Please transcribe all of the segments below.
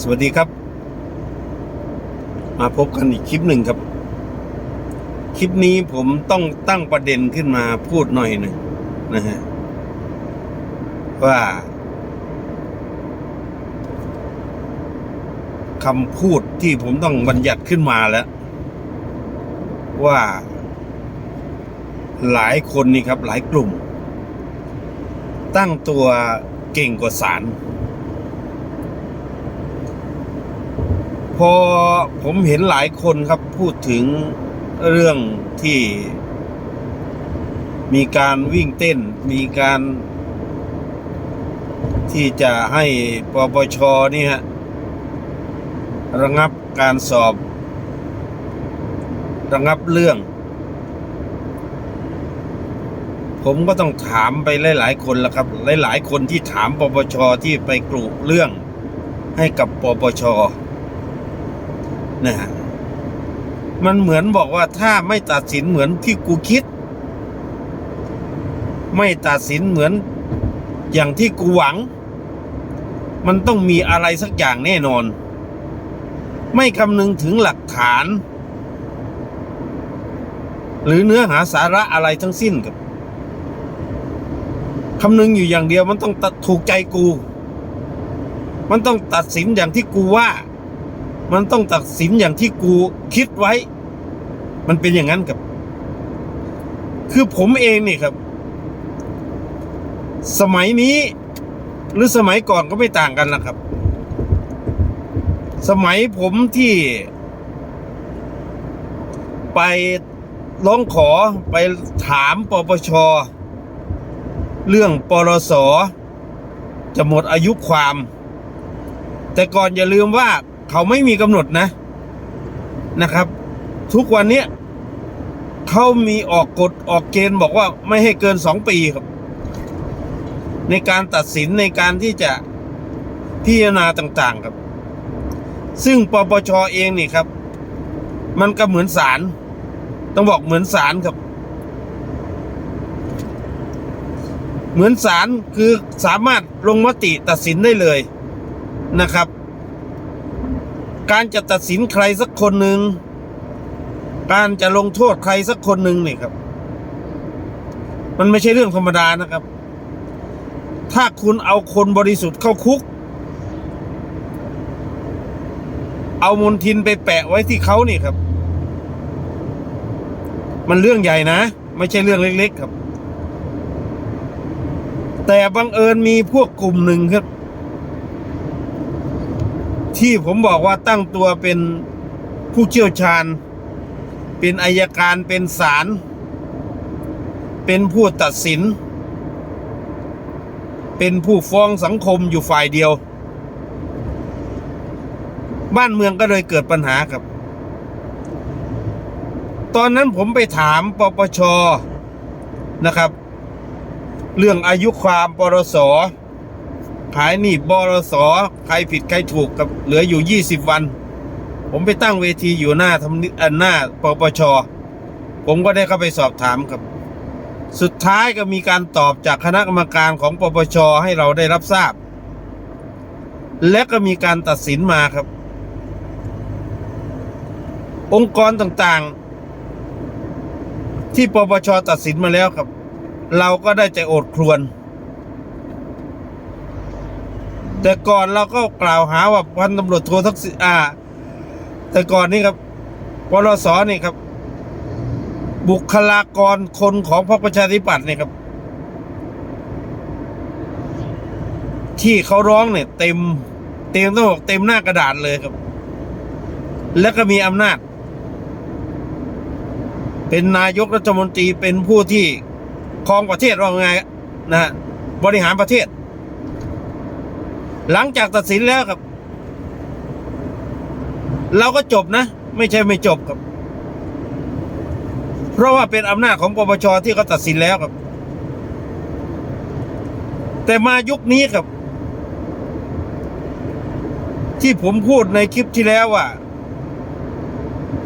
สวัสดีครับ มาพบกันอีกคลิปหนึ่งครับ คลิปนี้ผมต้องตั้งประเด็นขึ้นมาพูดหน่อยหนึ่งนะฮะว่าคำพูดที่ผมต้องบัญญัติขึ้นมาแล้ว ว่า หลายคนนี่ครับ หลายกลุ่ม ตั้งตัวเก่งกว่าศาล พอผมเห็นหลายคนครับพูดถึงเรื่องที่ มีการวิ่งเต้น มีการ ที่จะให้ปปชนี่ฮะระงับการสอบ ระงับเรื่อง ผมก็ต้องถามไปหลาย ๆ คนแล้วครับ หลาย ๆ คนที่ถามปปชที่ไปกรุเรื่องให้กับปปช นะฮะมันเหมือนบอกว่าถ้าไม่ตัดสินเหมือนที่กูคิด ไม่ตัดสินเหมือนอย่างที่กูหวัง มันต้องมีอะไรสักอย่างแน่นอน ไม่คำนึงถึงหลักฐาน หรือเนื้อหาสาระอะไรทั้งสิ้นกับคำนึงอยู่อย่างเดียวมันต้องตัดถูกใจกู มันต้องตัดสินอย่างที่กูว่า มันต้องตัดสินอย่างที่กูคิดไว้ มันเป็นอย่างนั้นครับ คือผมเองเนี่ยครับ สมัยนี้ หรือสมัยก่อนก็ไม่ต่างกันนะครับ สมัยผมที่ ไปร้องขอไปถามปปช เรื่องปรสจะหมดอายุความ แต่ก่อนอย่าลืมว่า เขาไม่มีกำหนดนะนะครับ ทุกวันนี้เขามีออกกฎออกเกณฑ์บอกว่าไม่ให้เกินสองปีครับ ในการตัดสินในการที่จะพิจารณาต่างๆครับ ซึ่งปปชเองนี่ครับ มันก็เหมือนศาลต้องบอกเหมือนศาลครับ เหมือนศาลคือสามารถลงมติตัดสินได้เลยนะครับ การจะตัดสินใครสักคนหนึ่ง การจะลงโทษใครสักคนหนึ่งเนี่ยครับ มันไม่ใช่เรื่องธรรมดานะครับ ถ้าคุณเอาคนบริสุทธิ์เข้าคุก เอามนทินไปแปะไว้ที่เขานี่ครับ มันเรื่องใหญ่นะ ไม่ใช่เรื่องเล็ก ๆ ครับ แต่บังเอิญมีพวกกลุ่มหนึ่งครับ ที่ผมบอกว่าตั้งตัวเป็นผู้เชี่ยวชาญ เป็นอายการเป็นศาลเป็นผู้ตัดสิน เป็นผู้ฟ้องสังคมอยู่ฝ่ายเดียว บ้านเมืองก็เลยเกิดปัญหาครับ ตอนนั้นผมไปถามปปชนะครับ เรื่องอายุความปรสอ ขายหนีบบรสใครผิดใครถูกกับเหลืออยู่ 20 วัน ผมไปตั้งเวทีอยู่หน้าทำนิอันหน้าปปช ผมก็ได้เข้าไปสอบถามครับ สุดท้ายก็มีการตอบจากคณะกรรมการของปปชให้เราได้รับทราบ และก็มีการตัดสินมาครับ องค์กรต่างๆ ที่ปปชตัดสินมาแล้วครับ เราก็ได้ใจโอดครวน แต่ก่อนเราก็กล่าวหาว่าพันตำรวจโททักษิณอ่า แต่ก่อนนี่ครับปลสนี่ครับ บุคลากรคนของพรรคประชาธิปัตย์เนี่ยครับ ที่เขาร้องเนี่ยเต็ม เต็มต้องบอกเต็มหน้ากระดาษเลยครับ แล้วก็มีอำนาจ เป็นนายกรัฐมนตรีเป็นผู้ที่ครองประเทศว่าไงนะฮะบริหารประเทศ หลังจากตัดสินแล้วครับ เราก็จบนะ ไม่ใช่ไม่จบครับ เพราะว่าเป็นอำนาจของปปชที่เขาตัดสินแล้วครับ แต่มายุคนี้ครับ ที่ผมพูดในคลิปที่แล้วว่า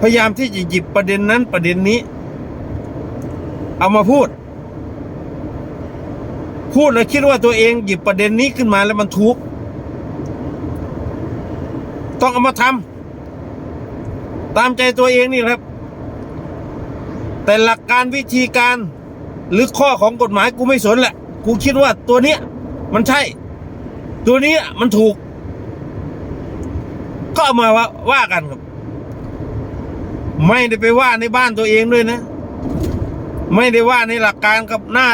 พยายามที่จะหยิบประเด็นนั้นประเด็นนี้ เอามาพูดพูดแล้วคิดว่าตัวเองหยิบประเด็นนี้ขึ้นมาแล้วมันทุกข์ ต้องเอามาทำตามใจตัวเองนี่ครับ แต่หลักการวิธีการหรือข้อของกฎหมายกูไม่สนแหละ กูคิดว่าตัวเนี้ย มันใช่ ตัวนี้มันถูก ก็เอามาว่าว่ากันครับ ไม่ได้ไปว่าในบ้านตัวเองด้วยนะ ไม่ได้ว่าในหลักการกับหน้า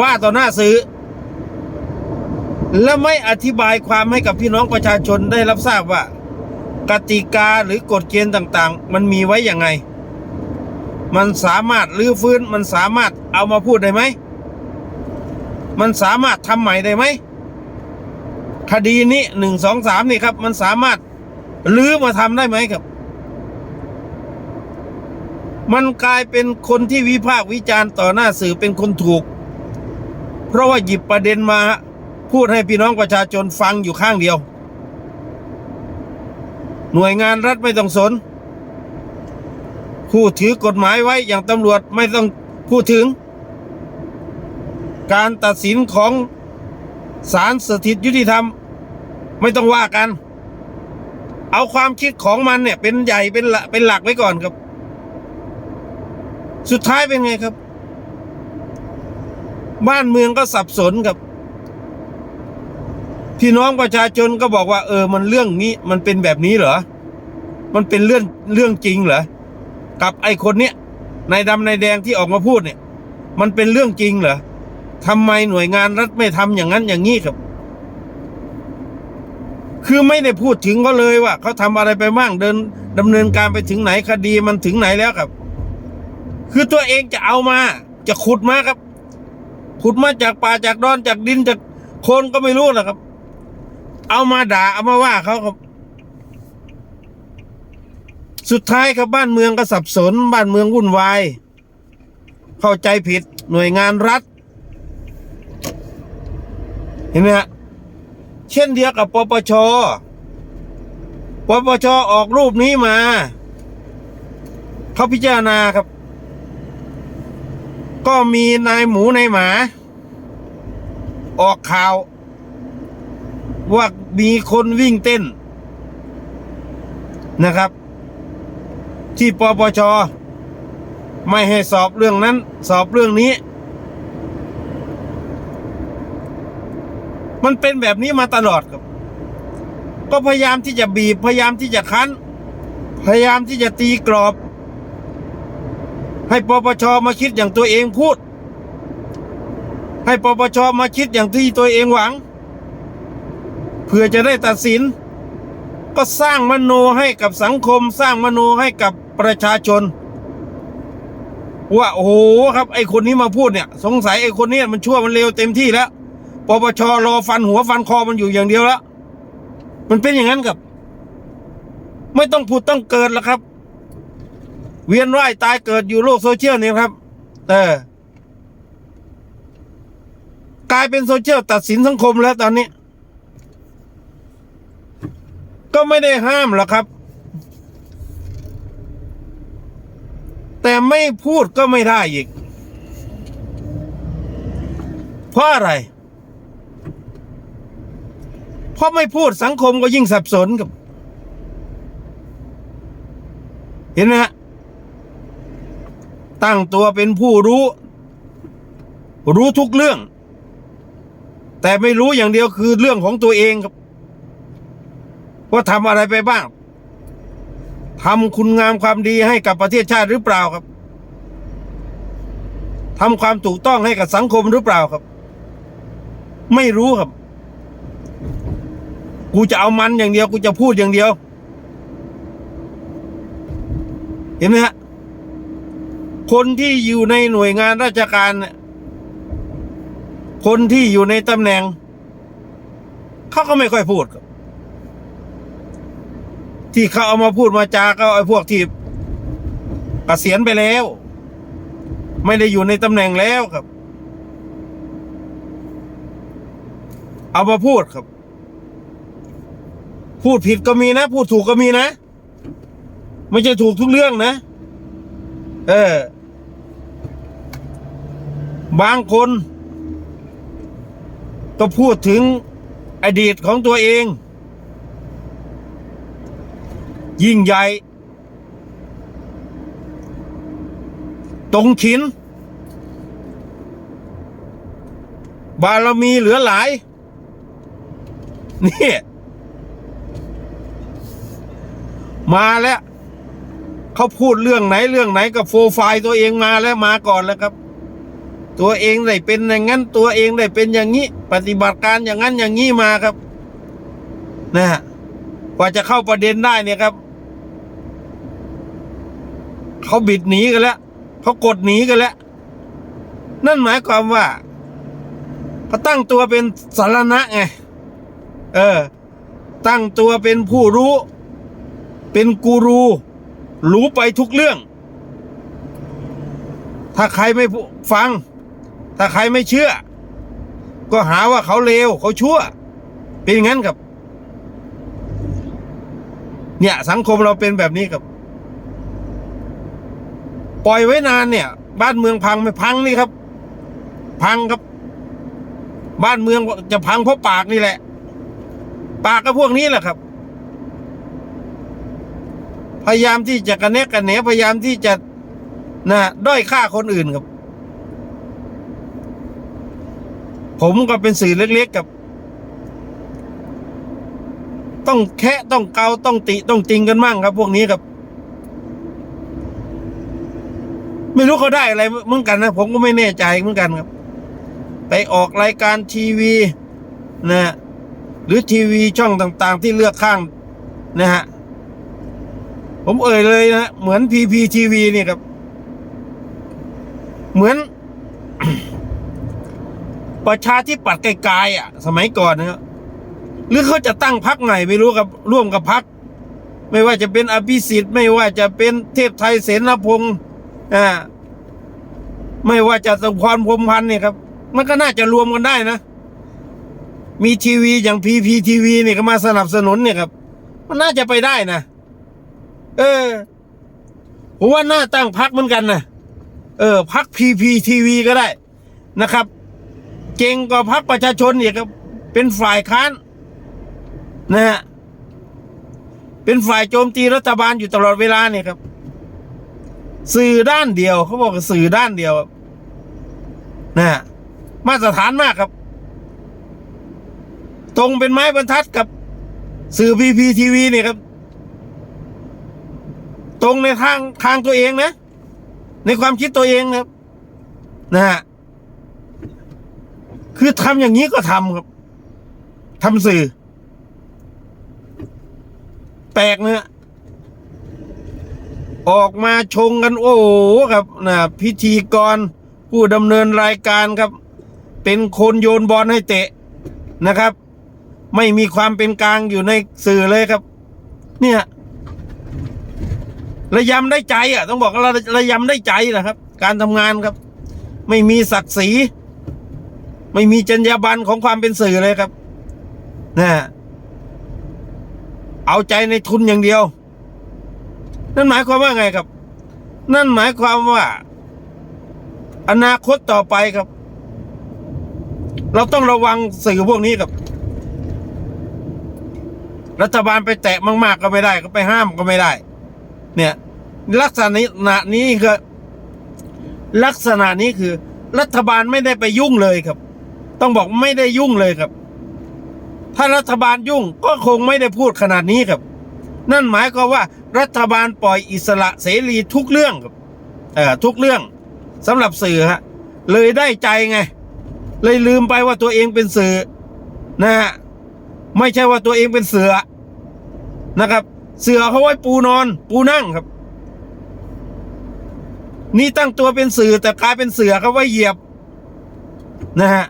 ว่าต่อหน้าสื่อและไม่อธิบายความให้กับพี่น้องประชาชนได้รับทราบว่า กติกาหรือกฎเกณฑ์ต่างๆ มันมีไว้อย่างไง มันสามารถรื้อฟื้น มันสามารถเอามาพูดได้ไหม มันสามารถทำใหม่ได้ไหม คดีนี้หนึ่งสองสามนี่ครับ มันสามารถรื้อมาทำได้ไหมครับ มันกลายเป็นคนที่วิพากษ์วิจารณ์ต่อหน้าสื่อเป็นคนถูก เพราะว่าหยิบประเด็นมาพูดให้พี่น้องประชาชนฟังอยู่ข้างเดียว หน่วยงานรัฐไม่ต้องสน ผู้ถือกฎหมายไว้อย่างตำรวจไม่ต้องพูดถึง การตัดสินของศาลสถิตยุติธรรม ไม่ต้องว่ากัน เอาความคิดของมันเนี่ย เป็นใหญ่เป็นเป็นหลักไว้ก่อนครับ สุดท้ายเป็นไงครับ บ้านเมืองก็สับสนครับ พี่น้องประชาชนก็บอกว่า เออ มันเรื่องนี้ มันเป็นแบบนี้เหรอ มันเป็นเรื่องเรื่องจริงเหรอ กับไอ้คนเนี้ยนายดำนายแดงที่ออกมาพูดเนี่ย มันเป็นเรื่องจริงเหรอทำไมหน่วยงานรัฐไม่ทำอย่างนั้นอย่างนี้ครับ คือไม่ได้พูดถึงเขาเลยว่าเขาทำอะไรไปบ้างเดินดำเนินการไปถึงไหนคดีมันถึงไหนแล้วครับ คือตัวเองจะเอามา จะขุดมาครับ ขุดมาจากป่าจากดอนจากดินจากคนก็ไม่รู้นะครับ เอามาด่าเอามาว่าเขาครับ สุดท้ายครับบ้านเมืองก็สับสน บ้านเมืองวุ่นวาย เข้าใจผิดหน่วยงานรัฐ เห็นไหมฮะเช่นเดียวกับปปชปปชออกรูปนี้มา เขาพิจารณาครับ ก็มีนายหมูนายหมา ออกข่าว ว่ามีคนวิ่งเต้นนะครับ ที่ปปชไม่ให้สอบเรื่องนั้น สอบเรื่องนี้ มันเป็นแบบนี้มาตลอดครับ ก็พยายามที่จะบีบ พยายามที่จะคั้น พยายามที่จะตีกรอบ ให้ปปชมาคิดอย่างตัวเองพูด ให้ปปชมาคิดอย่างที่ตัวเองหวัง พื่อจะได้ตัดสิน ก็สร้างมโนให้กับสังคม สร้างมโนให้กับประชาชน ว่าโอ้โหครับ ไอคนนี้มาพูดเนี่ย สงสัยไอคนนี้มันชั่วมันเลวเต็มที่แล้วปปชรอฟันหัวฟันคอมันอยู่อย่างเดียวแล้วมันเป็นอย่างนั้นครับ ไม่ต้องพูดต้องเกิดแล้วครับ เวียนว่ายตายเกิดอยู่โลกโซเชียลนี่ครับ เออกลายเป็นโซเชียลตัดสินสังคมแล้วตอนนี้ ก็ไม่ได้ห้ามหรอกครับ แต่ไม่พูดก็ไม่ได้อีก เพราะอะไร เพราะไม่พูดสังคมก็ยิ่งสับสนกับ เห็นไหมฮะตั้งตัวเป็นผู้รู้ รู้ทุกเรื่อง แต่ไม่รู้อย่างเดียวคือเรื่องของตัวเองครับ ว่าทำอะไรไปบ้างทำคุณงามความดีให้กับประเทศชาติหรือเปล่าครับทำความถูกต้องให้กับสังคมหรือเปล่าครับ ไม่รู้ครับ กูจะเอามันอย่างเดียว กูจะพูดอย่างเดียว เห็นไหมฮะคนที่อยู่ในหน่วยงานราชการ คนที่อยู่ในตำแหน่ง เขาก็ไม่ค่อยพูดครับ ที่เขาเอามาพูดมาจาก็ไอ้พวกที่เกษียณไปแล้ว ไม่ได้อยู่ในตำแหน่งแล้วครับ เอามาพูดครับ พูดผิดก็มีนะ พูดถูกก็มีนะ ไม่ใช่ถูกทุกเรื่องนะ เออ บางคน ก็พูดถึงอดีตของตัวเอง ยิ่งใหญ่ ตรงขิน บารมีเหลือหลาย นี่ มาแล้ว เขาพูดเรื่องไหนเรื่องไหนกับโฟไฟล์ตัวเองมาแล้วมาก่อนแล้วครับ ตัวเองได้เป็นอย่างนั้น ตัวเองได้เป็นอย่างนี้ ปฏิบัติการอย่างนั้นอย่างนี้มาครับ นะฮะ ว่าจะเข้าประเด็นได้เนี่ยครับเขาบิดหนีกันแล้วเขากดหนีกันแล้ว นั่นหมายความว่าเขาตั้งตัวเป็นสารณะไงเออ ตั้งตัวเป็นผู้รู้ เป็นกูรู รู้ไปทุกเรื่อง ถ้าใครไม่ฟัง ถ้าใครไม่เชื่อ ก็หาว่าเขาเลวเขาชั่ว เป็นงั้นครับ เนี่ย สังคมเราเป็นแบบนี้ครับ ปล่อยไว้นานเนี่ย บ้านเมืองพังไม่พังนี่ครับ พังครับ บ้านเมืองจะพังเพราะปากนี่แหละ ปากกับพวกนี้แหละครับ พยายามที่จะกระแนกกระแหนพยายามที่จะนะด้อยค่าคนอื่นครับ ผมก็เป็นสื่อเล็กๆกับ ต้องแคะต้องเกาต้องติต้องจริงกันมั่งครับ พวกนี้ครับ ไม่รู้เขาได้อะไรเหมือนกันนะ ผมก็ไม่แน่ใจเหมือนกันครับ ไปออกรายการทีวีนะหรือทีวีช่องต่างๆ ที่เลือกข้างนะฮะผมเอ่ยเลยนะ เหมือนพีพีทีวีนี่ครับ เหมือน ประชาธิปัตย์ไกลๆอะ สมัยก่อนนะครับ หรือเขาจะตั้งพักไหนไม่รู้กับร่วมกับพัก ไม่ว่าจะเป็นอภิสิทธิ์ ไม่ว่าจะเป็นเทพไทยเสนพงศ์อ่าไม่ว่าจะสมพรพรมพันธ์เนี่ยครับ มันก็น่าจะรวมกันได้นะ มีทีวีอย่างพีพีทีวีเนี่ยก็มาสนับสนุนเนี่ยครับ มันน่าจะไปได้นะ เออผมว่าน่าตั้งพักเหมือนกันนะเออพักพีพีทีวีก็ได้นะครับ เก่งกว่าพักประชาชนเนี่ยครับเป็นฝ่ายค้าน นะฮะเป็นฝ่ายโจมตีรัฐบาลอยู่ตลอดเวลาเนี่ยครับ สื่อด้านเดียวเขาบอกสื่อด้านเดียวนะฮะมาตรฐานมากครับ ตรงเป็นไม้บรรทัดกับสื่อพีพีทีวีเนี่ยครับ ตรงในทางทางตัวเองนะ ในความคิดตัวเองนะครับ นะฮะคือทำอย่างนี้ก็ทำครับทำสื่อ แปลกเนะ ออกมาชงกันโอ้โหครับนะพิธีกรผู้ดำเนินรายการครับ เป็นคนโยนบอลให้เตะนะครับ ไม่มีความเป็นกลางอยู่ในสื่อเลยครับ เนี่ยระยำได้ใจอะ ต้องบอกว่าระระยำได้ใจนะครับ การทำงานครับ ไม่มีศักดิ์ศรี ไม่มีจรรยาบรรณของความเป็นสื่อเลยครับนะฮะ เอาใจในทุนอย่างเดียว นั่นหมายความว่าไงครับ นั่นหมายความว่า อนาคตต่อไปครับ เราต้องระวังสื่อพวกนี้ครับ รัฐบาลไปแตะมาก ๆ ก็ไม่ได้ก็ไปห้ามก็ไม่ได้ เนี่ย ลักษณะนี้คือลักษณะนี้คือ รัฐบาลไม่ได้ไปยุ่งเลยครับ ต้องบอกไม่ได้ยุ่งเลยครับ ถ้ารัฐบาลยุ่งก็คงไม่ได้พูดขนาดนี้ครับ นั่นหมายความว่ารัฐบาลปล่อยอิสระเสรีทุกเรื่องครับเอ่อทุกเรื่องสำหรับสื่อฮะเลยได้ใจไง เลยลืมไปว่าตัวเองเป็นสื่อนะฮะไม่ใช่ว่าตัวเองเป็นเสือนะครับ เสือเขาไว้ปูนอน ปูนั่งครับ นี่ตั้งตัวเป็นสื่อแต่กลายเป็นเสือเขาไว้เหยียบนะฮะ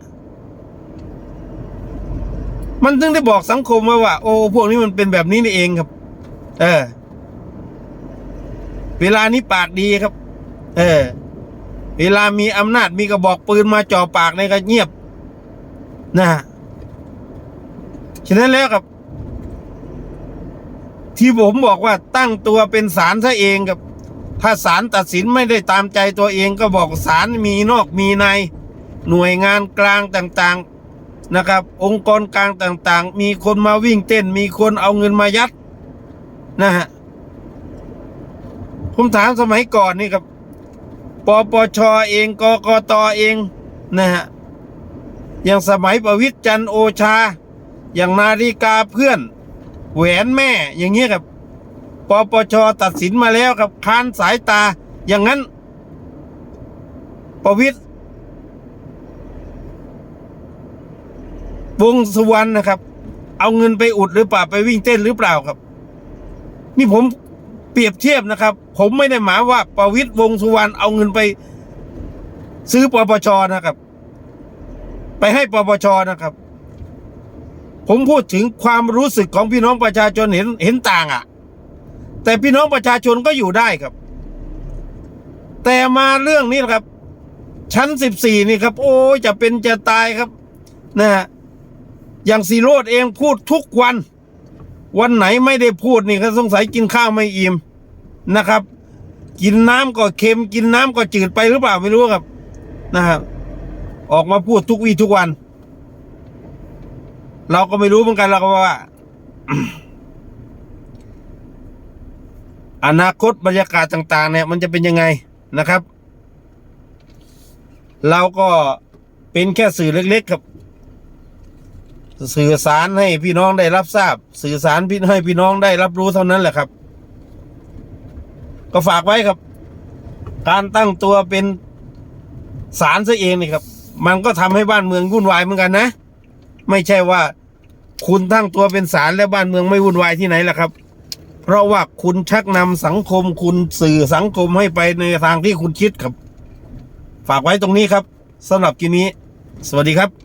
มันถึงได้บอกสังคมว่าว่า โอ้พวกนี้มันเป็นแบบนี้นี่เองครับ เออ เวลานี้ปากดีครับ เออ เวลามีอำนาจมีกระบอกปืนมาจ่อปากในก็เงียบนะฮะฉะนั้นแล้วครับ ที่ผมบอกว่าตั้งตัวเป็นศาลซะเองครับ ถ้าศาลตัดสินไม่ได้ตามใจตัวเองก็บอกศาลมีนอกมีในหน่วยงานกลางต่าง ๆ นะครับ องค์กรกลางต่างๆ มีคนมาวิ่งเต้น มีคนเอาเงินมายัดนะฮะผมถามสมัยก่อนนี่ครับปปชเองกกตเองนะฮะอย่างสมัยประวิตรจันโอชา อย่างนาฬิกาเพื่อน แหวนแม่อย่างเงี้ยครับปปชตัดสินมาแล้วครับค้านสายตาอย่างนั้นประวิตร วงสุวรรณนะครับ เอาเงินไปอุดหรือเปล่าไปวิ่งเต้นหรือเปล่าครับ นี่ผมเปรียบเทียบนะครับ ผมไม่ได้หมายว่าประวิตรวงสุวรรณเอาเงินไป ซื้อปปชนะครับ ไปให้ปปชนะครับ ผมพูดถึงความรู้สึกของพี่น้องประชาชนเห็นเห็นต่างอะ่ะ แต่พี่น้องประชาชนก็อยู่ได้ครับ แต่มาเรื่องนี้นครับ ชั้นสิบสี่นี่ครับ โอ้จะเป็นจะตายครับ นะฮะ อย่างสีโรดเองพูดทุกวัน วันไหนไม่ได้พูดนี่ก็สงสัยกินข้าวไม่อิ่มนะครับ กินน้ำก็เค็ม กินน้ำก็จืดไปหรือเปล่าไม่รู้ครับนะครับออกมาพูดทุกวี่ทุกวัน เราก็ไม่รู้เหมือนกันเราก็ว่า อนาคตบรรยากาศต่าง ๆ เนี่ย มันจะเป็นยังไงนะครับ เราก็เป็นแค่สื่อเล็ก ๆ ครับ สื่อสารให้พี่น้องได้รับทราบ สื่อสารพี่ให้พี่น้องได้รับรู้เท่านั้นแหละครับ ก็ฝากไว้ครับ การตั้งตัวเป็นศาลซะเองนี่ครับ มันก็ทำให้บ้านเมืองวุ่นวายเหมือนกันนะ ไม่ใช่ว่าคุณตั้งตัวเป็นศาลแล้วบ้านเมืองไม่วุ่นวายที่ไหนล่ะครับ เพราะว่าคุณชักนำสังคมคุณสื่อสังคมให้ไปในทางที่คุณคิดครับ ฝากไว้ตรงนี้ครับสำหรับกินนี้ สวัสดีครับ